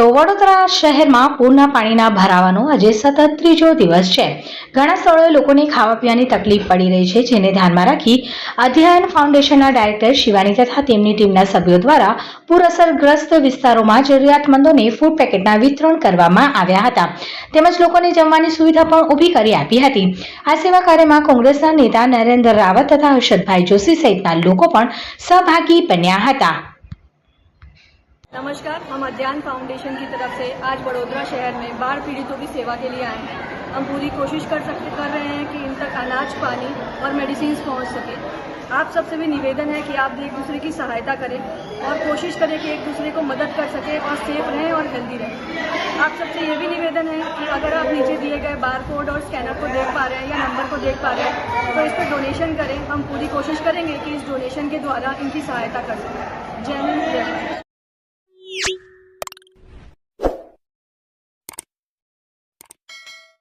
તો વડોદરા શહેરમાં પૂરના પાણીના ભરાવાનો આજે સતત ત્રીજો દિવસ છે. ઘણા સ્થળોએ લોકોને ખાવા પીવાની તકલીફ પડી રહી છે, જેને ધ્યાનમાં રાખી અધ્યયન ફાઉન્ડેશનના ડાયરેક્ટર શિવાની તથા તેમની ટીમના સભ્યો દ્વારા પૂર અસરગ્રસ્ત વિસ્તારોમાં જરૂરિયાતમંદોને ફૂડ પેકેટના વિતરણ કરવામાં આવ્યા હતા. તેમજ લોકોને જમવાની સુવિધા પણ ઊભી કરી આપી હતી. આ સેવા કાર્યમાં કોંગ્રેસના નેતા નરેન્દ્ર રાવત તથા હર્ષદભાઈ જોશી સહિતના લોકો પણ સહભાગી બન્યા હતા. नमस्कार, हम अध्ययन फाउंडेशन की तरफ़ से आज बड़ोदरा शहर में बाढ़ पीड़ितों की सेवा के लिए आए हैं। हम पूरी कोशिश कर सकते कर रहे हैं कि इन तक अनाज, पानी और मेडिसिन पहुँच सके। आप सबसे भी निवेदन है कि आप एक दूसरे की सहायता करें और कोशिश करें कि एक दूसरे को मदद कर सके और सेफ़ रहें और हेल्दी रहें। आप सबसे ये भी निवेदन है कि अगर आप नीचे दिए गए बार कोड और स्कैनर को देख पा रहे हैं या नंबर को देख पा रहे हैं तो इस पर डोनेशन करें। हम पूरी कोशिश करेंगे कि इस डोनेशन के द्वारा इनकी सहायता कर सकें। जय हिंद